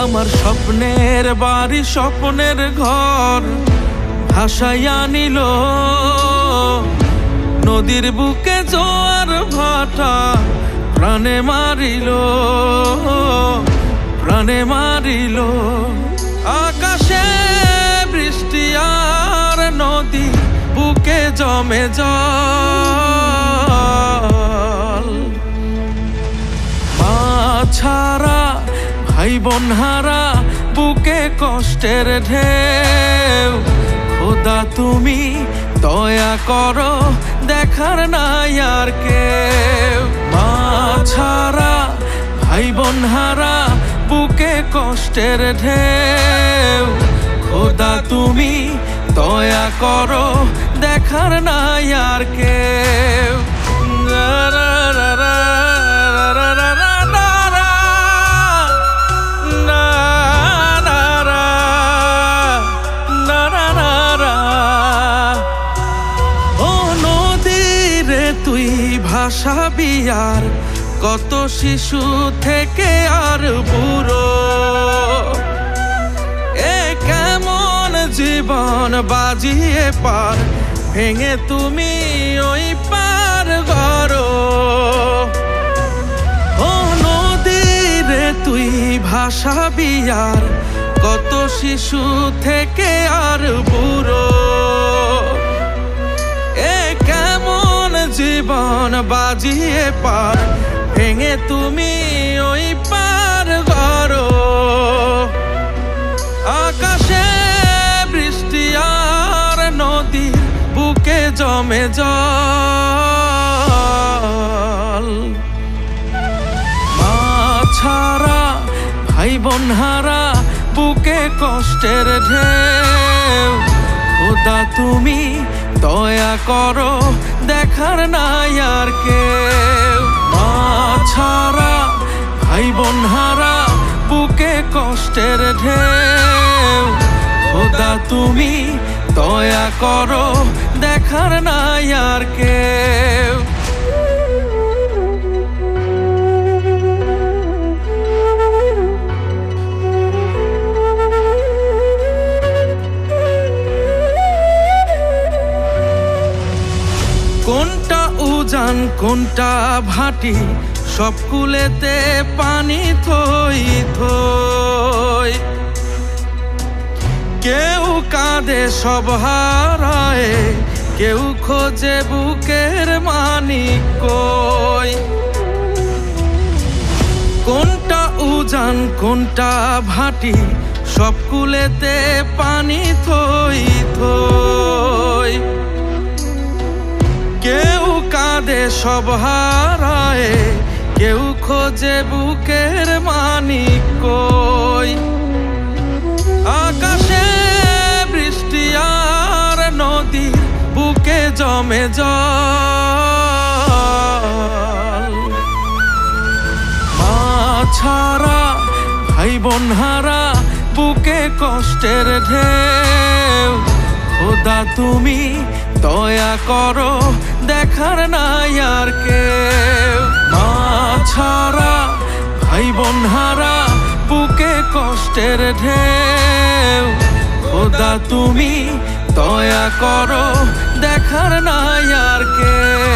আমার স্বপ্নের বাড়ি, স্বপ্নের ঘর ভাসাইয়া নিল নদীর বুকে জোয়ার ভাটা প্রাণে মারিল প্রাণে মারিল। আকাশে বৃষ্টি আর নদী বুকে জমে জল। ছাড়া ভাই বোন হারা, বুকে কষ্টের ঢেউ। খোদা তুমি, দয়া করো, দেখার নাই আর কেউ। মা ছাড়া, ভাই বোন হারা, বুকে কষ্টের ঢেউ। খোদা তুমি, দয়া করো, দেখার নাই আর কেউ। রা রা রা তুই ভাসাবি আর কত শিশু থেকে আর বুড়ো। এ কেমন জীবন বাজিয়ে পার, ভেঙে তুমি ওই পার গড়ো। ও নদীরে তুই ভাসাবি আর কত শিশু থেকে আর বুড়ো। জীবন বাজিয়ে পার। ভেঙে তুমি ওই পার গড়ো। আকাশে বৃষ্টি আর নদী, বুকে জমে জল। মা ছাড়া ভাই বোন হারা, বুকে কষ্টের ঢেউ। খোদা তুমি দয়া করো, দেখার নাই আর কে মা ছাড়া ভাই বোন হারা, বুকে কষ্টের ঢেউ। খোদা তুমি, দয়া করো, দেখার নাই আর কেউ। উজান কোনটা ভাটি? সব কুলেতে পানি থই থই। কেউ কাঁদে সব হারায়, কেউ খোঁজে বুকের মানিক কই। কোনটা উজান, কোনটা ভাটি? সব কুলেতে পানি থই থই। সব হারায়, কেউ খোঁজে বুকের মানিক কই? আকাশে বৃষ্টি আর নদী বুকে জমে জল। মা ভাই বোন হারা, বুকে কষ্টের ঢেউ। খোদা তুমি, দয়া করো দেখার না আর কে মা ছাড়া ভাই বোন হারা, বুকে কষ্টের ঢেউ। খোদা তুমি, দয়া করো, দেখার না আর কেউ।